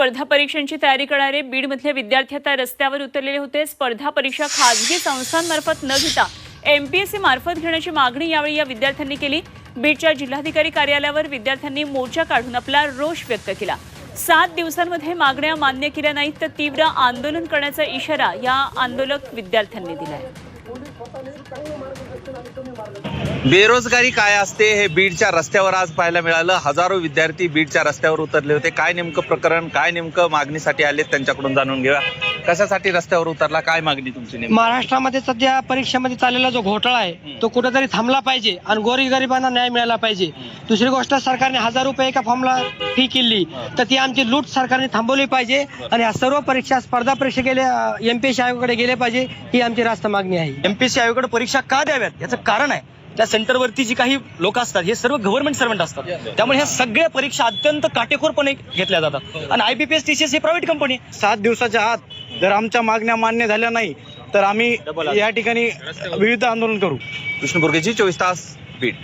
स्पर्धा परीक्षांची तयारी करणारे बीडमधले विद्यार्थी आता रस्त्यावर उतरलेले होते. स्पर्धा परीक्षा खाजगी संस्थांमार्फत न घेता एमपीएससी मार्फत घेण्याची मागणी यावेळी या विद्यार्थ्यांनी केली. बीडच्या जिल्हाधिकारी कार्यालयावर विद्यार्थ्यांनी मोर्चा काढून आपला रोष व्यक्त केला. सात दिवसांमध्ये मागण्या मान्य केल्या नाहीत तर तीव्र आंदोलन करण्याचा इशारा या आंदोलक विद्यार्थ्यांनी दिलाय. बेरोजगारी काय असते हे बीडच्या रस्त्यावर आज पाहायला मिळालं. हजारो विद्यार्थी बीडच्या रस्त्यावर उतरले होते. काय नेमकं प्रकरण काय नेमकं मागणीसाठी आले त्यांच्याकडून जाणून घेऊया. कशासाठी रस्त्यावर उतरला? काय मागणी तुमची नेमकी? महाराष्ट्रामध्ये सध्या परीक्षेमध्ये चाललेला जो घोटाळा आहे तो कुठेतरी थांबला पाहिजे आणि गोरगरिबांना न्याय मिळाला पाहिजे. दुसरी गोष्ट सरकारने हजार रुपये एका फॉर्मला फी केली तर ती आमची लूट सरकारने थांबवली पाहिजे आणि या सर्व परीक्षा स्पर्धा परीक्षा गेले एमपीएससी आयोगाकडे गेले पाहिजे ही आमची रास्त मागणी आहे. एमपीएससी आयोगाकडे परीक्षा का द्याव्यात? याचं कारण आहे त्या सेंटरवरती जी काही लोक असतात हे सर्व गव्हर्नमेंट सर्वंट असतात. त्यामुळे ह्या सगळ्या परीक्षा अत्यंत काटेकोरपणे घेतल्या जातात. आणि आयबीपीएस टीसीएस ही प्रायव्हेट कंपनी सात दिवसाच्या आत जर आमच्या मागण्या मान्य झाल्या नाही तर आम्ही या ठिकाणी विविध आंदोलन करू. बुर्गेजी चोवीस तास बीड.